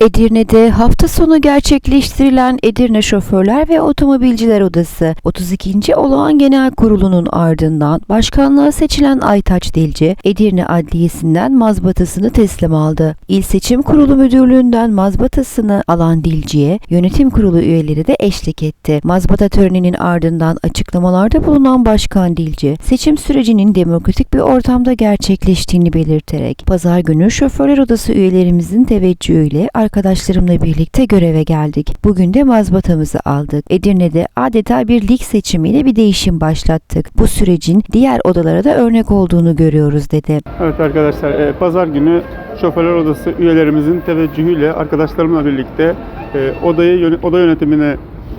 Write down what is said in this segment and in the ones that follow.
Edirne'de hafta sonu gerçekleştirilen Edirne Şoförler ve Otomobilciler Odası 32. Olağan Genel Kurulu'nun ardından başkanlığa seçilen Aytaç Dilci, Edirne Adliyesi'nden mazbatasını teslim aldı. İl Seçim Kurulu Müdürlüğü'nden mazbatasını alan Dilci'ye yönetim kurulu üyeleri de eşlik etti. Mazbata töreninin ardından açıklamalarda bulunan Başkan Dilci, seçim sürecinin demokratik bir ortamda gerçekleştiğini belirterek, pazar günü Şoförler Odası üyelerimizin teveccühüyle arkadaşlarımla birlikte göreve geldik. Bugün de mazbatamızı aldık. Edirne'de adeta bir lig seçimiyle bir değişim başlattık. Bu sürecin diğer odalara da örnek olduğunu görüyoruz dedi. Evet arkadaşlar, e, pazar günü şoförler odası üyelerimizin teveccühüyle arkadaşlarımla birlikte e, odayı oda yönetimine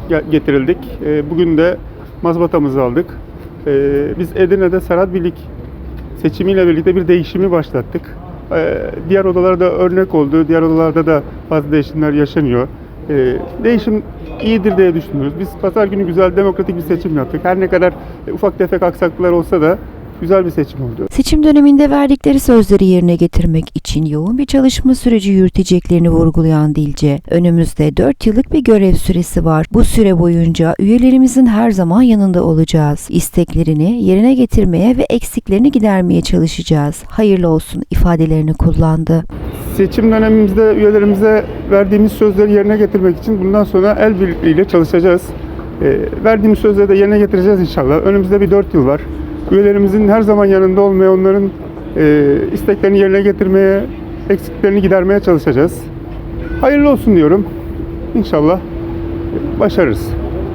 ge- getirildik. E, bugün de mazbatamızı aldık. Biz Edirne'de Serhat Birlik seçimiyle birlikte bir değişimi başlattık. E, diğer odalarda örnek oldu. Diğer odalarda da bazı değişimler yaşanıyor. E, değişim iyidir diye düşünüyoruz. Biz pazar günü güzel demokratik bir seçim yaptık. Her ne kadar ufak tefek aksaklıklar olsa da güzel bir seçim oldu. Seçim döneminde verdikleri sözleri yerine getirmek için yoğun bir çalışma süreci yürüteceklerini vurgulayan Dilce, önümüzde 4 yıllık bir görev süresi var. Bu süre boyunca üyelerimizin her zaman yanında olacağız. İsteklerini yerine getirmeye ve eksiklerini gidermeye çalışacağız. Hayırlı olsun ifadelerini kullandı. Seçim dönemimizde üyelerimize verdiğimiz sözleri yerine getirmek için bundan sonra el birliğiyle çalışacağız. Ee, verdiğimiz sözleri de yerine getireceğiz inşallah. Önümüzde bir 4 yıl var. Üyelerimizin her zaman yanında olmaya, onların e, isteklerini yerine getirmeye, eksiklerini gidermeye çalışacağız. Hayırlı olsun diyorum. İnşallah başarırız.